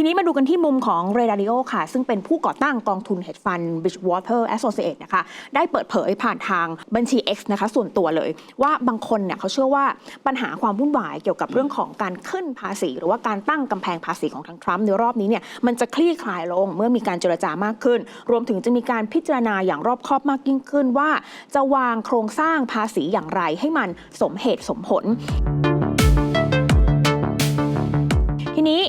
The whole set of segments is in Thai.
ทีนี้มาดูกันที่มุมของเรดาริโอค่ะ ซึ่งเป็นผู้ก่อตั้งกองทุน hedge fund Bridgewater Associate นะคะ ได้เปิดเผยผ่านทางบัญชี X นะคะ ส่วนตัวเลย ว่าบางคนเนี่ยเขาเชื่อว่าปัญหาความวุ่นวายเกี่ยวกับเรื่องของการขึ้นภาษี หรือว่าการตั้งกำแพงภาษีของทางทรัมป์ในรอบนี้เนี่ยมันจะคลี่คลายลงเมื่อมีการเจรจามากขึ้น รวมถึงจะมีการพิจารณาอย่างรอบคอบมากยิ่งขึ้นว่า จะวางโครงสร้างภาษีอย่างไรให้มันสมเหตุสมผล ทีนี้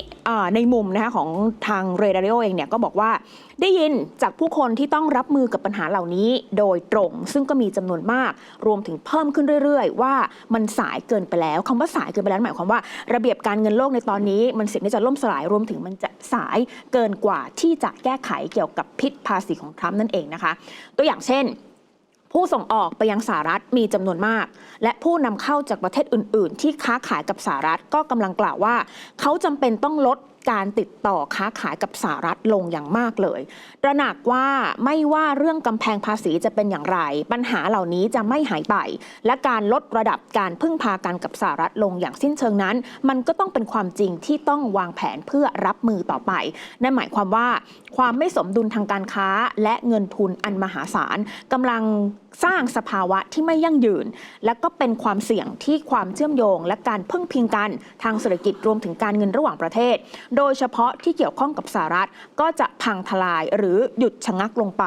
ในมุมนะคะของทางเรดาริโอเองเนี่ยก็บอกว่าได้ยินจากผู้คนที่ต้องรับมือกับปัญหาเหล่านี้โดยตรง ซึ่งก็มีจำนวนมาก รวมถึงเพิ่มขึ้นเรื่อยๆ ว่ามันสายเกินไปแล้วคำว่าสายเกินไปแล้วหมายความว่าระเบียบการเงินโลกในตอนนี้ มันเสี่ยงที่จะล่มสลายรวมถึงมันจะสายเกินกว่าที่จะแก้ไขเกี่ยวกับพิษภาษีของทรัมป์นั่นเองนะคะ ตัวอย่างเช่น ผู้ส่งออกไปยังสหรัฐมีจำนวนมาก และผู้นำเข้าจากประเทศอื่น ๆ ที่ค้าขายกับสหรัฐก็กำลังกล่าวว่า เขาจำเป็นต้องลด การติดต่อค้าขายกับสหรัฐลงอย่างมากเลยตระหนักว่าไม่ว่าเรื่องกำแพงภาษีจะเป็นอย่างไร ปัญหาเหล่านี้จะไม่หายไป และการลดระดับการพึ่งพากันกับสหรัฐลงอย่างสิ้นเชิงนั้น มันก็ต้องเป็นความจริงที่ต้องวางแผนเพื่อรับมือต่อไป นั่นหมายความว่าความไม่สมดุลทางการค้าและเงินทุนอันมหาศาลกำลังสร้างสภาวะที่ไม่ยั่งยืน และก็เป็นความเสี่ยงที่ความเชื่อมโยง และการพึ่งพิงกันทางเศรษฐกิจรวมถึงการเงินระหว่างประเทศโดยเฉพาะที่เกี่ยวข้องกับสหรัฐก็จะพังทลายหรือหยุดชะงักลงไป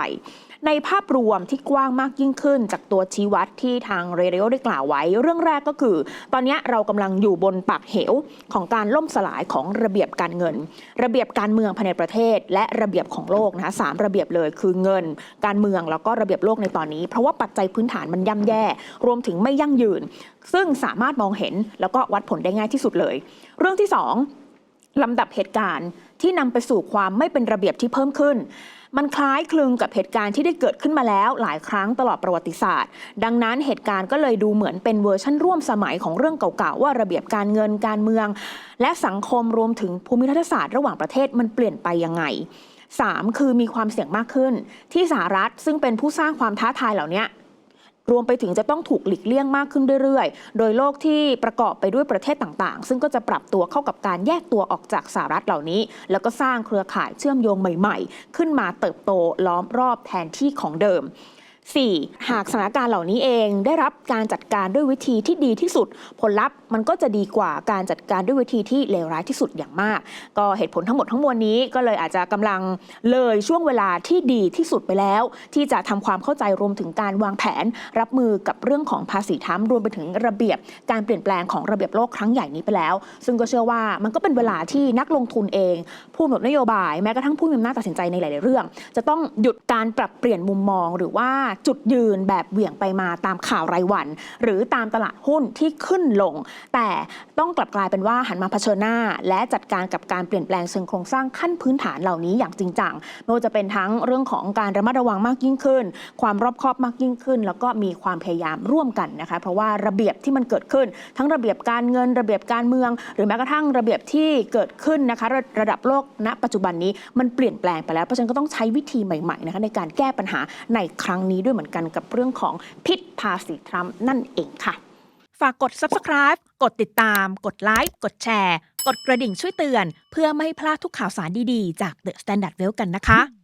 ในภาพรวมที่กว้างมากยิ่งขึ้นจากตัวชี้วัดที่ทางเรเดโอได้กล่าวไว้ เรื่องแรกก็คือ ตอนนี้เรากำลังอยู่บนปากเหวของการล่มสลายของระเบียบการเงิน ระเบียบการเมืองภายในประเทศ และระเบียบของโลกนะคะสามระเบียบเลยคือเงิน การเมืองแล้วก็ระเบียบโลกในตอนนี้ เพราะว่าปัจจัยพื้นฐานมันย่ำแย่ รวมถึงไม่ยั่งยืน ซึ่งสามารถมองเห็นแล้วก็วัดผลได้ง่ายที่สุดเลย เรื่องที่สอง ลำดับเหตุการณ์ที่นำไปสู่ความไม่เป็นระเบียบที่เพิ่มขึ้น มันคล้ายคลึงกับเหตุการณ์ที่ได้เกิดขึ้นมาแล้วหลายครั้งตลอดประวัติศาสตร์ ดังนั้นเหตุการณ์ก็เลยดูเหมือนเป็นเวอร์ชั่นร่วมสมัยของเรื่องเก่าๆว่าระเบียบการเงินการเมือง และสังคมรวมถึงภูมิรัฐศาสตร์ระหว่างประเทศมันเปลี่ยนไปยังไง 3. คือมีความเสี่ยงมากขึ้น ที่สหรัฐซึ่งเป็นผู้สร้างความท้าทายเหล่านี้ รวมไปถึงจะต้องถูกหลีกเลี่ยงมากขึ้นเรื่อยๆ โดยโลกที่ประกอบไปด้วยประเทศต่างๆ ซึ่งก็จะปรับตัวเข้ากับการแยกตัวออกจากสหรัฐเหล่านี้ แล้วก็สร้างเครือข่ายเชื่อมโยงใหม่ ๆ ขึ้นมาเติบโตล้อมรอบแทนที่ของเดิม 4. หากสถานการณ์เหล่านี้เองได้รับการจัดการด้วยวิธีที่ดีที่สุด ผลลัพธ์มันก็จะดีกว่าการจัดการด้วยวิธีที่เลวร้ายที่สุดอย่างมาก ก็เหตุผลทั้งหมดทั้งมวลนี้ก็เลยอาจจะกำลังเลยช่วงเวลาที่ดีที่สุดไปแล้ว ที่จะทำความเข้าใจรวมถึงการวางแผน รับมือกับเรื่องของภาษีทั้มรวมไปถึงระเบียบ การเปลี่ยนแปลงของระเบียบโลกครั้งใหญ่นี้ไปแล้ว ซึ่งก็เชื่อว่ามันก็เป็นเวลาที่นักลงทุนเอง ผู้กำหนดนโยบายแม้กระทั่งผู้มีอำนาจตัดสินใจในหลาย ๆ เรื่อง จะต้องหยุดการปรับเปลี่ยนมุมมองหรือว่าจุดยืนแบบเหวี่ยงไปมาตามข่าวรายวัน หรือตามตลาดหุ้นที่ขึ้นลง แต่ต้องกลับกลายเป็นว่าหันมาเผชิญหน้า และจัดการกับการเปลี่ยนแปลงเชิงโครงสร้างขั้นพื้นฐานเหล่านี้อย่างจริงจังไม่ว่าจะเป็นทั้งเรื่องของการระมัดระวังมากยิ่งขึ้น ความรอบคอบมากยิ่งขึ้น แล้วก็มีความพยายามร่วมกันนะคะ เพราะว่าระเบียบที่มันเกิดขึ้น ทั้งระเบียบการเงินระเบียบการเมือง หรือแม้กระทั่งระเบียบที่เกิดขึ้นนะคะระระดับโลกณ ปัจจุบันนี้มันเปลี่ยนแปลงไปแล้วเพราะฉะนั้นก็ต้องใช้วิธีใหม่ๆนะคะในการแก้ปัญหาในครั้งนี้ด้วยเหมือนกันกับเรื่องของพิษภาษีทรัมป์นั่นเองค่ะ ฝากกด subscribe กดติดตาม กดไลค์กดแชร์ กดกระดิ่งช่วยเตือน เพื่อไม่ให้พลาดทุกข่าวสารดีๆ จาก The Standard Well กันนะคะ